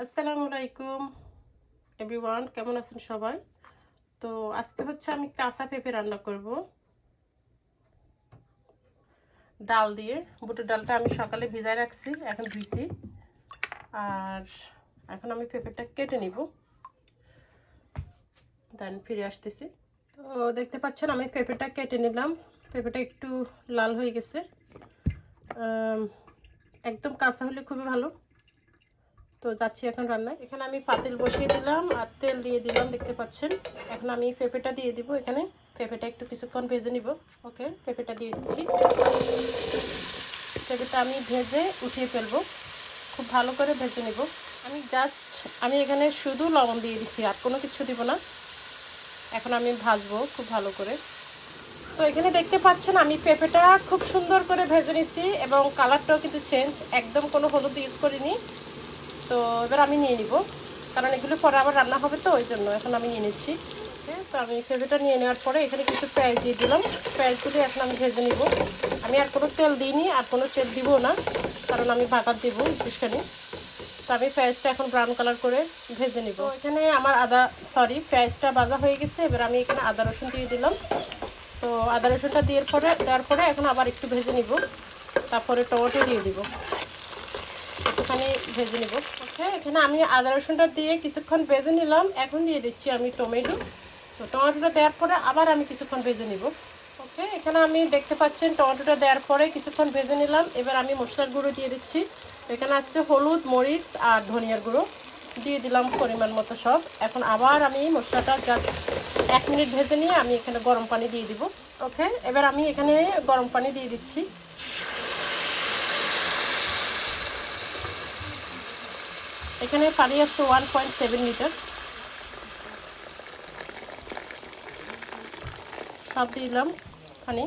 আসসালামু আলাইকুম এভরিওয়ান কেমন আছেন সবাই? তো আজকে হচ্ছে আমি কাঁচা পেঁপে রান্না করব। ডাল দিয়ে, বুটের ডালটা আমি সকালে ভিজায় রাখছি, এখন ধুইছি। আর এখন আমি পেঁপেটা কেটে নিব। দেন ফিরে আসতেছি। তো দেখতে পাচ্ছেন, আমি পেঁপেটা কেটে নিলাম। পেঁপেটা একটু লাল হয়ে গেছে। একদম কাঁচা হলে খুবই ভালো। তো যাচ্ছি এখন রান্নায়। এখানে আমি পাতিল বসিয়ে দিলাম আর তেল দিয়ে দিলাম, দেখতে পাচ্ছেন। এখন আমি পেঁপেটা দিয়ে দিব এখানে। পেঁপেটা একটু কিছুক্ষণ ভেজে নিব। ওকে, পেঁপেটা দিয়ে দিচ্ছি। পেঁপেটা আমি ভেজে উঠিয়ে ফেলব। খুব ভালো করে ভেজে নেব। আমি জাস্ট আমি এখানে শুধু লবণ দিয়ে দিচ্ছি, আর কোনো কিছু দিব না। এখন আমি ভাজবো খুব ভালো করে। তো এখানে দেখতে পাচ্ছেন আমি পেঁপেটা খুব সুন্দর করে ভেজে নিচ্ছি এবং কালারটাও কিন্তু চেঞ্জ একদম কোনো হলুদ ইউজ করিনি। তো এবার আমি নিয়ে নিব। কারণ এগুলো পরে আবার রান্না হবে তো, ওই জন্য এখন আমি নিয়ে নিচ্ছি। ওকে তো আমি পেঁপেটা নিয়ে নেওয়ার পরে এখানে কিছু পেঁয়াজ দিয়ে দিলাম। পেঁয়াজগুলি এখন আমি ভেজে নিব। আমি আর কোনো তেল দিইনি, আর কোনো তেল দিব না, কারণ আমি বাগার দেবো একটুখানি। তো আমি পেঁয়াজটা এখন ব্রাউন কালার করে ভেজে নিব। এখানে আমার আদা সরি পেঁয়াজটা বাজা হয়ে গেছে। এবার আমি এখানে আদা রসুন দিয়ে দিলাম। তো আদা রসুনটা দেওয়ার পরে দেওয়ার পরে এখন আবার একটু ভেজে নিব। তারপরে টমেটো দিয়ে দিব। একটুখানি ভেজে নিব। ওকে, এখানে আমি আদা রসুনটা দিয়ে কিছুক্ষণ ভেজে নিলাম। এখন দিয়ে দিচ্ছি আমি টমেটো। তো টমেটোটা দেওয়ার পরে আবার আমি কিছুক্ষণ ভেজে নিব। ওকে, এখানে আমি দেখতে পাচ্ছেন টমেটোটা দেওয়ার পরে কিছুক্ষণ ভেজে নিলাম। এবার আমি মশলার গুঁড়ো দিয়ে দিচ্ছি। এখানে আসছে হলুদ, মরিচ আর ধনিয়ার গুঁড়ো। দিয়ে দিলাম পরিমাণ মতো সব। এখন আবার আমি মশলাটা জাস্ট এক মিনিট ভেজে নিয়ে আমি এখানে গরম পানি দিয়ে দিব। ওকে, এবার আমি এখানে গরম পানি দিয়ে দিচ্ছি। এখানে পানি আসছে ওয়ান পয়েন্ট সেভেন লিটার সব দিলাম পানি।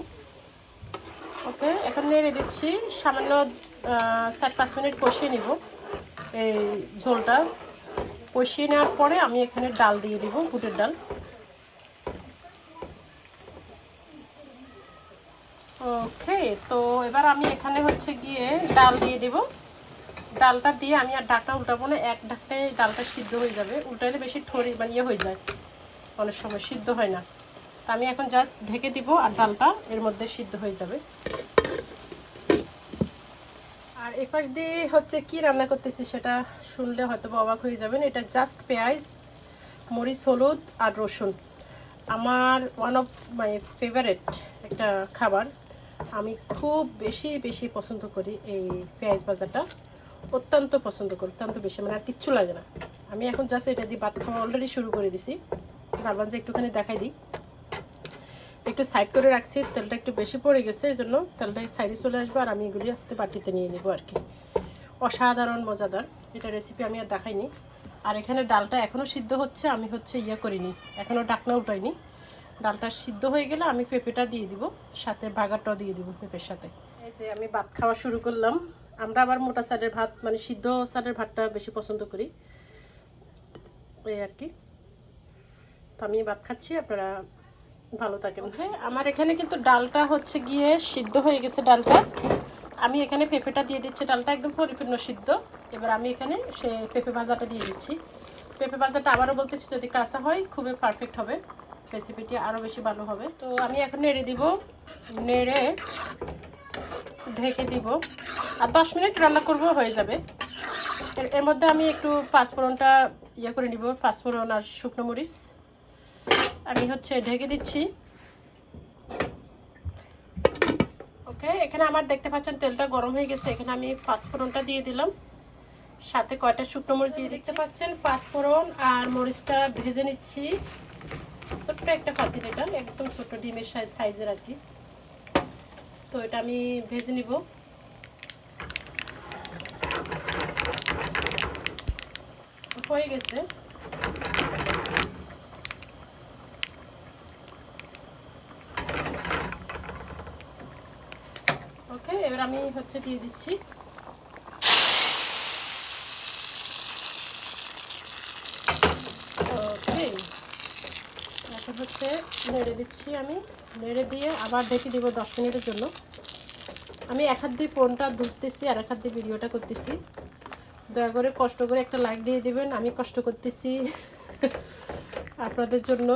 ওকে, এখন নেড়ে দিচ্ছি। সামান্য সাত পাঁচ মিনিট কষিয়ে নিব। এই ঝোলটা কষিয়ে নেওয়ার পরে আমি এখানে ডাল দিয়ে দিব, বুটের ডাল। ওকে, তো এবার আমি এখানে হচ্ছে গিয়ে ডাল দিয়ে দিব। ডালটা দিয়ে আমি আর ডাকটা উল্টাবো না, এক ডাকটায় ডালটা সিদ্ধ হয়ে যাবে। উল্টাইলে বেশি ঠরি মানে ইয়ে হয়ে যায়। অনেক সময় সিদ্ধ হয় না। তা আমি এখন জাস্ট ঢেকে দিব আর ডালটা এর মধ্যে সিদ্ধ হয়ে যাবে। আর এপাশ দিয়ে হচ্ছে কি রান্না করতেছি সেটা শুনলে হয়তো অবাক হয়ে যাবেন। এটা জাস্ট পেঁয়াজ, মরিচ, হলুদ আর রসুন। আমার ওয়ান অফ মাই ফেভারেট একটা খাবার। আমি খুব বেশি বেশি পছন্দ করি এই পেঁয়াজ ভাজাটা অত্যন্ত পছন্দ করি, অত্যন্ত বেশি মানে আর কিচ্ছু লাগে না। আমি এখন জাস্ট এটা দিয়ে ভাত খাওয়া অলরেডি শুরু করে দিছি। ভাবলাম যে একটুখানি দেখাই দিই। একটু সাইড করে রাখছি, তেলটা একটু বেশি পড়ে গেছে, এই জন্য তেলটা সাইডে চলে আসব আর আমি এগুলি আস্তে বাটিতে নিয়ে নেব আর কি। অসাধারণ, মজাদার। এটা রেসিপি আমি আর দেখাইনি। আর এখানে ডালটা এখনও সিদ্ধ হচ্ছে, আমি হচ্ছে ইয়ে করিনি এখনও ডাকনা উঠাইনি। ডালটা সিদ্ধ হয়ে গেলে আমি পেঁপেটা দিয়ে দিব, সাথে বাগারটাও দিয়ে দিব পেঁপের সাথে। এই যে আমি ভাত খাওয়া শুরু করলাম। আমরা আবার মোটা সাইডের ভাত মানে সিদ্ধ সাইডের ভাতটা বেশি পছন্দ করি। এই আর কি। তো আমি ভাত খাচ্ছি, আপনারা ভালো থাকেন। হ্যাঁ আমার এখানে কিন্তু ডালটা হচ্ছে গিয়ে সিদ্ধ হয়ে গেছে ডালটা। আমি এখানে পেঁপেটা দিয়ে দিচ্ছি, ডালটা একদম পরিপূর্ণ সিদ্ধ। এবার আমি এখানে সে পেঁপে ভাজাটা দিয়ে দিচ্ছি। পেঁপে ভাজাটা আবারও বলতেছি, যদি কাঁচা হয় খুবই পারফেক্ট হবে। রেসিপিটি আরও বেশি ভালো হবে। তো আমি এখন নেড়ে দিব, নেড়ে ঢেকে দিব। আর দশ মিনিট রান্না করব, হয়ে যাবে। এর মধ্যে আমি একটু পাঁচফোড়নটা ইয়ে করে নিব, পাঁচফোড়ন আর শুকনো মরিচ। আমি হচ্ছে ঢেকে দিচ্ছি। ওকে, এখানে আমার দেখতে পাচ্ছেন তেলটা গরম হয়ে গেছে, এখানে আমি পাঁচফোড়নটা দিয়ে দিলাম। সাথে কয়টা শুকনো মরিচ দিয়ে দেখতে পাচ্ছেন? পাঁচফোড়ন আর মরিচটা ভেজে নিচ্ছি। ছোট্ট একটা পাতিল এটা একদম ছোট ডিমের সাইজের আর কি। তো এটা আমি ভেজে নিব। হয়ে গেছে। ওকে এবার আমি হচ্ছে দিয়ে দিচ্ছি ওকে এখন হচ্ছে নেড়ে দিচ্ছি আমি। নেড়ে দিয়ে আবার ঢেকে দিব দশ মিনিটের জন্য। আমি এক হাত দিয়ে ফোনটা ধরতেছি আর এক হাত দিয়ে ভিডিওটা করতেছি। দয়া করে কষ্ট করে একটা লাইক দিয়ে দিবেন, আমি কষ্ট করতেছি আপনাদের জন্য।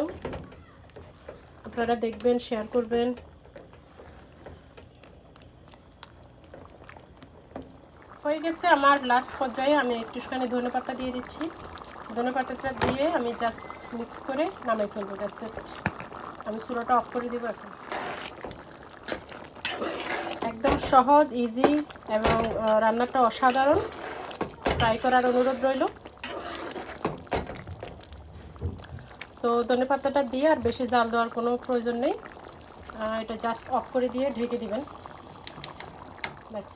আপনারা দেখবেন, শেয়ার করবেন। হয়ে গেছে আমার লাস্ট পর্যায়ে আমি একটুখানি ধনে পাতা দিয়ে দিচ্ছি। ধনে পাতাটা দিয়ে আমি জাস্ট মিক্স করে নামাই ফেলব জাস্ট আমি চুলোটা অফ করে দেবো এখন। একদম সহজ ইজি এবং রান্নাটা অসাধারণ। ট্রাই করার অনুরোধ রইল। সো ধনে পাতাটা দিয়ে আর বেশি জাল দেওয়ার কোনো প্রয়োজন নেই। এটা জাস্ট অফ করে দিয়ে ঢেকে দিবেন। ব্যাস.